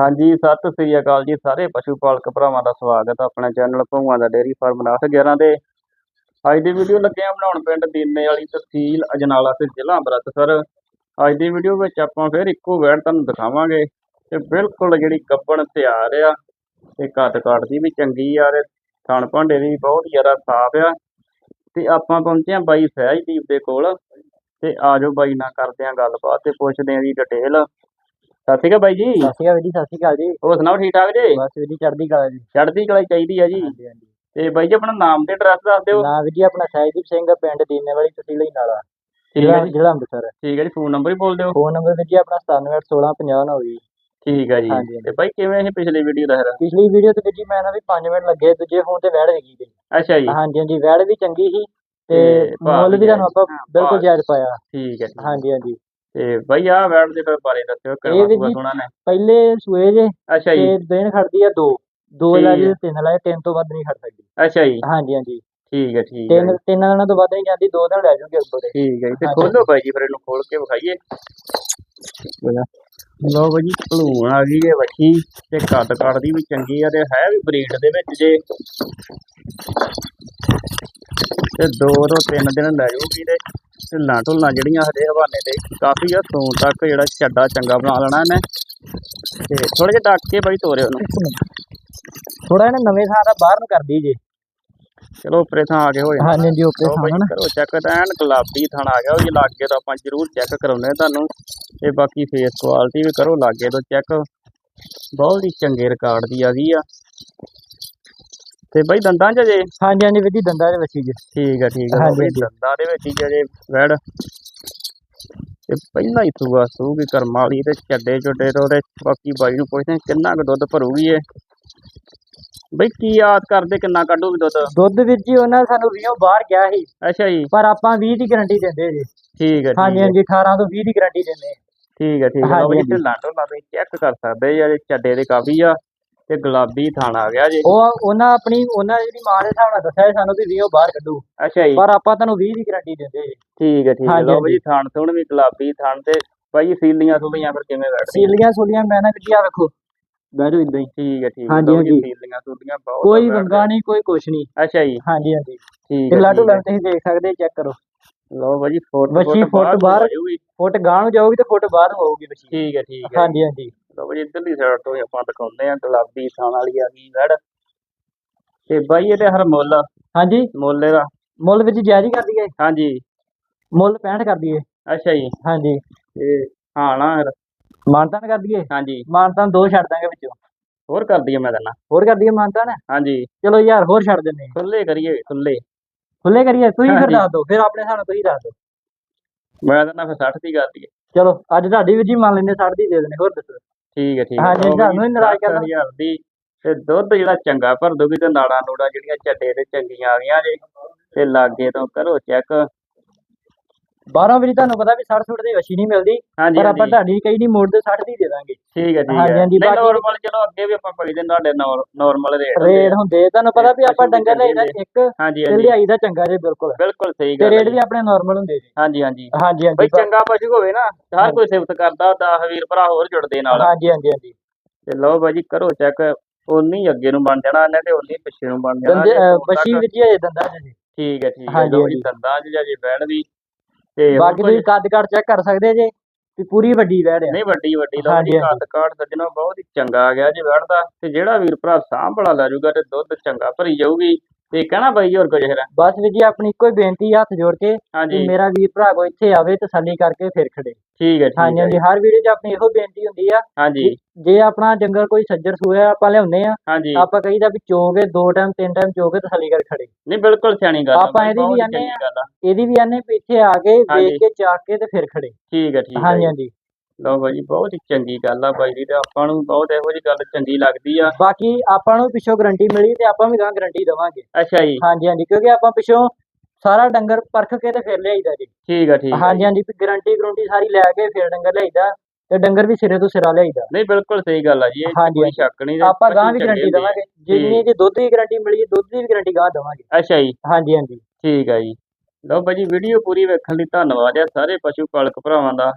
ਹਾਂਜੀ, ਸਤਿ ਸ੍ਰੀ ਅਕਾਲ ਜੀ ਸਾਰੇ ਪਸ਼ੂ ਪਾਲਕ ਭਰਾਵਾਂ ਦਾ ਸਵਾਗਤ ਹੈ ਆਪਣੇ ਚੈਨਲ ਭੂਆ ਦਾ ਡੇਅਰੀ ਫਾਰਮ 911 ਤੇ। ਅੱਜ ਦੀ ਵੀਡੀਓ ਲੱਗੇ ਆ ਬਣਾਉਣ ਪਿੰਡ ਦੀਨੇ ਵਾਲੀ ਤਹਿਸੀਲ ਅਜਨਾਲਾ ਤੇ ਜ਼ਿਲ੍ਹਾ ਅੰਮ੍ਰਿਤਸਰ। ਅੱਜ ਦੀ ਵੀਡੀਓ ਵਿੱਚ ਆਪਾਂ ਫਿਰ ਇੱਕੋ ਵੈੜ ਤੁਹਾਨੂੰ ਦਿਖਾਵਾਂਗੇ ਤੇ ਬਿਲਕੁਲ ਜਿਹੜੀ ਗੱਬਣ ਤਿਆਰ ਆ ਤੇ ਕੱਦ ਕਾਠ ਦੀ ਵੀ ਚੰਗੀ ਆ ਤੇ ਥਣ ਭਾਂਡੇ ਦੀ ਵੀ ਬਹੁਤ ਜ਼ਿਆਦਾ ਸਾਫ਼ ਆ। ਤੇ ਆਪਾਂ ਪਹੁੰਚੇ ਆ ਬਾਈ ਸਹਿਜਦੀਪ ਦੇ ਕੋਲ ਤੇ ਆਜੋ ਬਾਈ ਨਾਲ ਕਰਦੇ ਆ ਗੱਲਬਾਤ ਤੇ ਪੁੱਛਦੇ ਆ ਜੀ ਡਿਟੇਲ ਸਤਿ ਸ਼੍ਰੀ ਅਕਾਲ ਬਾਈ ਜੀ। ਸਤਿ ਸ਼੍ਰੀ ਅਕਾਲ ਜੀ ਸਤਿ ਸ਼੍ਰੀ ਅਕਾਲ ਜੀ। ਹੋਰ ਸੁਣਾਓ ਠੀਕ ਠਾਕ ਜੀ? ਬਸ ਵੀਰ ਜੀ ਚੜ੍ਹਦੀ ਕਲਾ ਜੀ। ਚੜ੍ਹਦੀ ਕਲਾ ਹੀ ਚਾਹੀਦੀ ਆ ਜੀ। ਹਾਂਜੀ ਹਾਂਜੀ। ਤੇ ਬਾਈ ਜੀ ਆਪਣਾ ਨਾਮ ਤੇ ਐਡਰੈਸ ਦੱਸ ਦਿਓ। ਨਾਮ ਵੀਰ ਜੀ ਆਪਣਾ ਸਹਿਜਦੀਪ ਸਿੰਘ ਪਿੰਡ ਦੀਨੇ ਵਾਲੀ ਤਹਿਸੀਲ ਹੀ ਨਾਲਾ ਠੀਕ ਹੈ ਜੀ। ਜ਼ਿਲ੍ਹਾ ਅੰਮ੍ਰਿਤਸਰ। ਠੀਕ ਹੈ ਜੀ ਫੋਨ ਨੰਬਰ ਹੀ ਬੋਲ ਦਿਓ। ਫੋਨ ਨੰਬਰ ਵੀਰ ਜੀ ਆਪਣਾ 971650 ਠੀਕ ਹੈ ਜੀ। ਤੇ ਬਾਈ ਕਿਵੇਂ ਇਹ ਪਿਛਲੀ ਵੀਡੀਓ ਦਾ ਹੈਗਾ ਪਿਛਲੀ ਵੀਡੀਓ ਤੇ ਵੀਰ ਜੀ ਮੈਂ ਨਾ ਵੀ 5 ਮਿੰਟ ਲੱਗੇ ਦੂਜੇ ਫੋਨ ਤੇ ਵੈੜ ਹੈਗੀ ਜੀ ਅੱਛਾ ਜੀ। ਹਾਂਜੀ ਹਾਂਜੀ ਵੈੜ ਵੀ ਚੰਗੀ ਸੀ। ਤੇ ਮੁੱਲ ਵੀ ਤੁਹਾਨੂੰ ਆਪਾਂ। ਹਾਂ, ਬਿਲਕੁਲ ਜਾਇਜ਼ ਪਾਇਆ। ਠੀਕ ਹੈ। ਹਾਂਜੀ ਹਾਂਜੀ। ਤੇ ਬਾਈ ਆ ਵੈੜ ਦੇ ਫਿਰ ਬਾਰੇ ਦੱਸਿਓ ਇਹ ਕਰਵਾ ਵੀ ਜੀ- ਸੋਣਾ ਨੇ। ਪਹਿਲੇ ਸੂਏ ਜੇ ਅੱਛਾ ਜੀ। ਤੇ ਦਿਨ ਖੜਦੀ ਆ ਦੋ। ਦੋ ਠੀਕ ਲਾਏ ਹੈ। ਤਿੰਨ ਲਾਏ ਤਿੰਨ ਤੋਂ ਵੱਧ ਨਹੀਂ ਖੜ ਸਕਦੀ। ਅੱਛਾ ਜੀ। ਹਾਂਜੀ ਹਾਂਜੀ। ਠੀਕ ਹੈ ਠੀਕ ਹੈ। ਤਿੰਨ। ਤਿੰਨ ਦਿਨਾਂ ਤੋਂ ਵੱਧ ਨਹੀਂ ਜਾਂਦੀ ਦੋ ਦਿਨ ਲੈ ਜੂਗੀ ਦੇ। ਠੀਕ ਹੈ ਜੀ ਤੇ ਹਾਂਜੀ। ਖੋਲੋ ਬਾਈ ਜੀ ਫਿਰ ਇਹਨੂੰ ਖੋਲ ਕੇ ਵਿਖਾਈਏ। ਲੋ ਬਾਈ ਜੀ ਭਲੂਣ ਆ ਗਈ ਹੈ ਵੱਛੀ ਤੇ ਕੱਦ ਕੱਦ ਦੀ ਵੀ ਚੰਗੀ ਆ ਤੇ ਹੈ ਵੀ ਬਰੀਡ ਦੇ ਵਿੱਚ ਜੇ। ਤੇ ਦੋ ਤੋਂ ਤਿੰਨ ਦਿਨ ਲੈ ਜਾਊਗੀ ਤੇ ਢਿੱਲਾਂ ਢੁੱਲਾਂ ਜਿਹੜੀਆਂ ਹਜੇ ਹਵਾਨੇ ਤੇ ਕਾਫੀ ਆ ਸੌਣ ਤੱਕ ਜਿਹੜਾ ਛੱਡਾ ਚੰਗਾ ਬਣਾ ਲੈਣਾ ਇਹਨੇ। ਤੇ ਥੋੜੇ ਜਿਹਾ ਡੱਕ ਕੇ ਬਾਈ ਤੋਰੇ ਉਹਨੂੰ ਥੋੜਾ ਇਹਨਾਂ ਨਵੇਂ ਥਾਂ ਦਾ ਬਾਹਰ ਨੂੰ ਕਰਦੀ ਜੇ। ਚਲੋ ਉੱਪਰੇ ਥਾਂ ਆ ਕੇ ਹੋ ਜਾਣਾ ਹਾਂਜੀ ਹਾਂਜੀ ਓਕੇ ਲਓ ਬਾਈ ਸਾਹਮਣੇ ਕਰੋ ਚੈੱਕ ਤਾਂ ਐਨ ਗੁਲਾਬੀ ਥਣ ਆ ਗਿਆ ਉਹ ਜੇ ਲਾਗੇ ਤਾਂ ਆਪਾਂ ਜ਼ਰੂਰ ਚੈੱਕ ਕਰਾਉਂਦੇ ਹਾਂ ਤੁਹਾਨੂੰ। ਤੇ ਬਾਕੀ ਫੇਸ ਕੁਆਲਿਟੀ ਵੀ ਕਰੋ ਲਾਗੇ ਤੋਂ ਚੈੱਕ ਬਹੁਤ ਹੀ ਚੰਗੇ ਰਿਕਾਰਡ ਦੀ ਆ ਗਈ ਆ। ਤੇ ਬਾਈ ਦੰਦਾਂ 'ਚ ਜੇ? ਹਾਂਜੀ ਹਾਂਜੀ ਵੀਰ ਜੀ ਦੰਦਾਂ ਦੇ ਵੱਛੀ ਜੀ। ਠੀਕ ਆ ਠੀਕ ਆ। ਹਾਂਜੀ, ਬਾਈ। ਦੰਦਾਂ ਦੇ ਵਿੱਚ ਹੀ ਜੇ ਵੜ। ਤੇ ਪਹਿਲਾਂ ਹੀ ਸੂਆ ਸੂਗੀ ਕਰਮ ਵਾਲੀ ਤੇ ਚੱਡੇ ਚੁੱਡੇ ਤੋਂ ਤੇ ਬਾਕੀ ਬਾਈ ਨੂੰ ਪੁੱਛਦੇ ਹਾਂ ਕਿੰਨਾ ਕੁ ਦੁੱਧ ਭਰੂਗੀ ਇਹ? ਬਈ ਕੀ ਯਾਦ ਕਰਦੇ ਕਿੰਨਾ ਕੱਢੂਗੀ ਦੁੱਧ? ਦੁੱਧ ਵੀਰ ਜੀ ਉਹਨਾਂ ਸਾਨੂੰ 20 ਬਾਹਰ ਗਿਆ ਸੀ। ਅੱਛਾ ਜੀ। ਪਰ ਆਪਾਂ 20 ਦੀ ਗਾਰੰਟੀ ਦਿੰਦੇ ਜੀ। ਠੀਕ ਹੈ ਹਾਂਜੀ ਹੈ ਹਾਂਜੀ 18 ਤੋਂ 20 ਦੀ ਗਾਰੰਟੀ ਦਿੰਦੇ ਠੀਕ ਹੈ ਠੀਕ ਹੈ ਹਾਂਜੀ, ਲਓ ਜੀ ਹਾਂਜੀ। ਢਿੱਲਾਂ ਢੁੱਲਾਂ ਤੁਸੀਂ ਚੈੱਕ ਕਰ ਸਕਦੇ ਜੀ ਇਹ ਚੱਡੇ ਦੇ ਕਾਫੀ ਆ। ਤੇ ਗੁਲਾਬੀ ਥਣ ਆ ਗਿਆ ਜੀ। ਉਹ ਉਹਨਾਂ ਆਪਣੀ ਉਹਨਾਂ ਜਿਹੜੀ ਮਾਂ ਦੇ ਹਿਸਾਬ ਨਾਲ ਦੱਸਿਆ ਸੀ ਸਾਨੂੰ ਵੀ 20 ਬਾਹਰ ਕੱਢੂ। ਅੱਛਾ ਜੀ। ਪਰ ਆਪਾਂ ਤੁਹਾਨੂੰ 20 ਦੀ ਗਾਰੰਟੀ ਦਿੰਦੇ ਜੀ। ਠੀਕ ਹੈ ਠੀਕ ਹੈ। ਹਾਂਜੀ, ਲਓ ਜੀ ਥਣ ਥੁਣ ਵੀ ਗੁਲਾਬੀ ਥਣ ਤੇ ਬਾਈ ਸੀਲੀਆਂ ਸੁਲੀਆਂ ਫਿਰ ਕਿਵੇਂ ਬੈਠਦੀਆਂ? ਸੀਲੀਆਂ ਸੂਲੀਆਂ ਮੈਂ ਨਾ ਆ ਵੇਖੋ ਬੈਠੋ ਇਦਾਂ ਹੀ। ਠੀਕ ਹੈ ਠੀਕ ਹੈ। ਹਾਂਜੀ, ਲਓ ਜੀ ਹਾਂਜੀ। ਸੀਲੀਆਂ ਸੁਲੀਆਂ ਬਹੁਤ ਕੋਈ ਆ ਵੰਗਾ ਨਹੀਂ ਕੋਈ ਕੁਛ ਨਹੀਂ। ਅੱਛਾ ਜੀ। ਹਾਂਜੀ ਹਾਂਜੀ। ਠੀਕ ਹੈ ਲਾਟੂ ਠੀਕ ਹੈ। ਲਾਂ ਤੁਸੀਂ ਦੇਖ ਸਕਦੇ ਚੈੱਕ ਕਰੋ। ਲਓ ਬਾਈ ਜੀ ਫੁੱਟ ਵੱਛੀ ਫੁੱਟ ਬਾਹਰ-। ਫੁੱਟ ਗਾਂ ਨੂੰ ਜਾਊਗੀ ਤੇ ਫੁੱਟ ਬਾਹਰ ਨੂੰ ਆਊਗੀ ਠੀਕ ਹੈ ਠੀਕ ਹੈ। ਹਾਂਜੀ ਹਾਂਜੀ। ਲਓ ਬਾਈ ਇੱਧਰਲੀ ਸਾਈਡ ਤੋਂ ਹੀ ਆਪਾਂ ਦਿਖਾਉਂਦੇ ਆ ਗੁਲਾਬੀ ਥਣ ਵਾਲੀ ਆ ਗਈ ਵੜ। ਤੇ ਬਾਈ ਇਹਦੇ ਹਰ ਮੁੱਲ ਹਾਂਜੀ। ਮੁੱਲ ਇਹਦਾ। ਮੁੱਲ ਵਿੱਚ ਜਾਇਜ਼ ਹੀ ਕਰਦੀ ਹੈ ਹਾਂਜੀ। ਮੁੱਲ 65 ਕਰਦੀ ਹੈ ਅੱਛਾ ਜੀ। ਹਾਂਜੀ। ਤੇ ਹਾਂ ਨਾ। ਮਾਨਤਾਨ ਕਰ ਦਈਏ ਹਾਂਜੀ। ਮਾਨਤਾਨ ਦੋ ਛੱਡ ਦਾਂਗੇ ਵਿੱਚੋਂ। ਹੋਰ ਕਰ ਦਈਏ ਮੈਂ ਤੈਨਾਂ ਹੋਰ ਕਰ ਦਈਏ ਮਾਨਤਾਨ? ਹਾਂਜੀ। ਚਲੋ ਯਾਰ ਹੋਰ ਛੱਡ ਦਿੰਨੇ ਆ। ਖੁੱਲੇ ਕਰੀਏ ਖੁੱਲੇ ਖੁੱਲੇ ਕਰੀਏ ਤੁਸੀਂ ਫਿਰ। ਦੱਸ ਦਿਓ। ਫਿਰ ਆਪਣੇ ਨਾਲ ਤੁਸੀਂ ਦੱਸ ਦਿਓ। ਮੈਂ ਤੈਨਾਂ ਫਿਰ 60 ਦੀ ਕਰ ਦਈਏ ਚਲੋ ਅੱਜ ਤੁਹਾਡੀ ਵੀ ਜੀ ਮੰਨ ਲੈਂਦੇ 60 ਦੀ ਦੇ ਦੇਣੇ ਹੋਰ ਦੱਸੋ। ਠੀਕ ਹੈ ਠੀਕ ਹੈ। ਹਾਂਜੀ, ਤੁਹਾਨੂੰ ਹੀ ਨਾਰਾਜ਼ ਕਰਨਾ। 10,000 ਦੀ ਤੇ ਦੁੱਧ ਜਿਹੜਾ ਚੰਗਾ ਭਰ ਦੂਗੀ ਤੇ ਨਾੜਾਂ ਨੂੜਾਂ ਜਿਹੜੀਆਂ ਚੱਡੇ ਤੇ ਚੰਗੀਆਂ ਆ ਗਈਆਂ ਜੇ। ਤੇ ਲਾਗੇ ਤੋਂ ਕਰੋ ਚੈੱਕ। ਬਾਹਰੋਂ ਵੀ ਤੁਹਾਨੂੰ ਪਤਾ ਵੀ 60 ਸੁੱਟ ਦੀ ਵਸ਼ੀ ਨਹੀਂ ਮਿਲਦੀ ਹਾਂਜੀ ਪਰ ਆਪਾਂ ਹਾਂਜੀ। ਤੁਹਾਡੀ ਕਈ ਨਹੀਂ ਮੋੜ ਦੇ 60 ਦੀ ਦੇ ਦਾਂਗੇ। ਠੀਕ ਹੈ ਠੀਕ ਹਾਂਜੀ, ਹੈ। ਹਾਂਜੀ, ਨਹੀਂ ਬਾਕੀ- ਨਾਰਮਲ ਚਲੋ ਅੱਗੇ ਵੀ ਆਪਾਂ ਪੜੀ ਦੇ ਤੁਹਾਡੇ ਨਾਰਮਲ ਰੇਟ ਰੇਟ ਹੁੰਦੇ ਤੁਹਾਨੂੰ ਪਤਾ ਵੀ ਆਪਾਂ ਡੰਗਰ ਲਈਦਾ ਇੱਕ ਹਾਂਜੀ ਤੇ ਹਾਂਜੀ। ਲਿਆਈ ਦਾ ਚੰਗਾ ਜੇ ਬਿਲਕੁਲ। ਬਿਲਕੁਲ ਸਹੀ ਤੇ ਗੱਲ ਰੇਟ ਹੈ ਵੀ ਆਪਣੇ ਨਾਰਮਲ ਹੁੰਦੇ ਜੀ। ਹਾਂਜੀ ਹਾਂਜੀ। ਹਾਂਜੀ ਹਾਂਜੀ ਬਈ ਚੰਗਾ ਪਸ਼ੂ ਹੋਵੇ ਨਾ ਹਰ ਕੋਈ ਸਿਫਤ ਕਰਦਾ 10 ਵੀਰ ਭਰਾ ਹੋਰ ਜੁੜਦੇ ਨਾਲ। ਹਾਂਜੀ ਹਾਂਜੀ ਹਾਂਜੀ। ਤੇ ਲਓ ਬਾਜੀ ਕਰੋ ਚੈੱਕ ਉਨੀ ਅੱਗੇ ਨੂੰ ਬਣ ਜਾਣਾ ਇਹਨੇ ਤੇ ਉਨੀ ਪਿੱਛੇ ਨੂੰ ਬਣ ਜਾਣਾ ਦੰਦੇ ਜੇ ਵਸ਼ੀ ਤੱਕ- ਵਿੱਚ ਹੀ ਦੰਦਾ ਜੀ। ਠੀਕ ਹੈ ਠੀਕ ਹੈ। ਹਾਂਜੀ, ਲਓ ਜੀ ਹਾਂਜੀ। ਦੰਦਾਂ 'ਚ ਜਾਂ ਜੇ ਵੀ ਤੇ ਹੋਰ ਬਾਕੀ ਤੁਸੀਂ ਕੱਦ ਕੱਦ ਚੈੱਕ ਕਰ ਸਕਦੇ ਜੇ ਵੀ ਪੂਰੀ ਵੱਡੀ ਵੈੜ ਆ ਨਹੀਂ ਵੱਡੀ ਵੱਡੀ ਹਾਂਜੀ, ਜੀ ਹਾਂਜੀ। ਕੱਦ ਕਾਠ ਸੱਜਣੋ ਬਹੁਤ ਹੀ ਚੰਗਾ ਆ ਗਿਆ ਜੀ ਵੜਦਾ ਤੇ ਜਿਹੜਾ ਵੀਰ ਭਰਾ ਸਾਂਭ ਬੜਾ ਲੈ ਜਾਊਗਾ ਤੇ ਦੁੱਧ ਚੰਗਾ ਭਰੀ ਜਾਊਗੀ ਤੇ ਕਹਿਣਾ ਬਾਈ ਜੀ ਹੋਰ ਕੁਝ ਹੈ ਬਸ ਵੀ ਜੀ ਆਪਣੀ ਇੱਕੋ ਹੀ ਬੇਨਤੀ ਆ, ਹੱਥ ਜੋੜ ਕੇ ਹਾਂਜੀ। ਕਿ ਮੇਰਾ ਵੀਰ ਭਰਾ ਕੋ ਇੱਥੇ ਆਵੇ ਤਸੱਲੀ ਕਰਕੇ ਫਿਰ ਖੜੇ। ਠੀਕ ਹੈ ਠੀਕ ਹਾਂਜੀ ਹੈ ਹਾਂਜੀ ਹਰ ਵੀਡੀਓ 'ਚ ਆਪਣੀ ਇਹੋ ਬੇਨਤੀ ਹੁੰਦੀ ਆ ਹਾਂਜੀ। ਜੇ ਆਪਣਾ ਜੰਗਲ ਕੋਈ ਸੱਜਰ ਸੂਆ ਆਪਾਂ ਲਿਆਉਂਦੇ ਆ। ਹਾਂਜੀ। ਆਪਾਂ ਕਹੀਦਾ ਵੀ ਚੋਗੇ ਦੋ ਟਾਈਮ ਤਿੰਨ ਟਾਈਮ ਚੋਗੇ ਤਸੱਲੀ ਕਰਕੇ ਖੜੇ। ਨਹੀਂ ਬਿਲਕੁਲ ਸਿਆਣੀ ਗੱਲ ਆ ਆਪਾਂ ਬਾਈ, ਇਹਦੀ ਵੀ ਬਹੁਤ ਆਨੇ ਆ। ਗੱਲ ਆ। ਇਹਦੀ ਵੀ ਆਨੇ ਇੱਥੇ ਆ ਕੇ ਹਾਂਜੀ। ਵੇਖ ਕੇ ਚਾਕ ਕੇ ਤੇ ਫਿਰ ਖੜੇ। ਠੀਕ ਹੈ ਠੀਕ ਹੈ ਹਾਂਜੀ। ਹਾਂਜੀ। ਲਓ ਬਾਈ ਜੀ ਬਹੁਤ ਹੀ ਚੰਗੀ ਗੱਲ ਆ ਬਾਈ ਜੀ ਤੇ ਆਪਾਂ ਨੂੰ ਬਹੁਤ ਇਹੋ ਜਿਹੀ ਗੱਲ ਚੰਗੀ ਲੱਗਦੀ ਆ। ਬਾਕੀ ਆਪਾਂ ਨੂੰ ਪਿੱਛੋਂ ਗਾਰੰਟੀ ਮਿਲੀ ਤੇ ਆਪਾਂ ਵੀ ਗਾਂ ਗਾਰੰਟੀ ਦਵਾਂਗੇ। ਅੱਛਾ ਜੀ। ਹਾਂਜੀ ਹਾਂਜੀ ਕਿਉਂਕਿ ਆਪਾਂ ਪਿੱਛੋਂ ਸਾਰਾ ਡੰਗਰ ਪਰਖ ਕੇ ਤੇ ਫਿਰ ਲਿਆਈਦਾ ਜੀ। ਠੀਕ ਆ ਠੀਕ ਆ। ਹਾਂਜੀ ਹਾਂਜੀ ਵੀ ਗਾਰੰਟੀ ਗਰੰਟੀ ਸਾਰੀ ਲੈ ਕੇ ਫਿਰ ਡੰਗਰ ਲਿਆਈਦਾ ਤੇ ਡੰਗਰ ਵੀ ਸਿਰੇ ਤੋਂ ਸਿਰਾ ਲਿਆਈਦਾ। ਨਹੀਂ ਬਿਲਕੁਲ ਸਹੀ ਗੱਲ ਆ ਜੀ ਇਹ ਕੋਈ ਸ਼ੱਕ ਨਹੀਂ ਆਪਾਂ ਗਾਂ ਵੀ ਗਾਰੰਟੀ। ਦਵਾਂਗੇ। ਜਿੰਨੀ ਦੀ ਦੁੱਧ ਦੀ ਗਾਰੰਟੀ ਮਿਲੀ ਦੁੱਧ ਦੀ ਵੀ ਗਾਰੰਟੀ ਗਾਂ ਦਵਾਂਗੇ। ਅੱਛਾ ਜੀ। ਹਾਂਜੀ ਹਾਂਜੀ। ਠੀਕ ਆ ਜੀ। ਲਓ ਬਾਈ ਜੀ ਵੀਡੀਓ ਪੂਰੀ ਵੇਖਣ ਲਈ ਧੰਨਵਾਦ ਆ ਸਾਰੇ ਪਸ਼ੂ ਪਾਲਕ ਭਰਾਵਾਂ ਦਾ।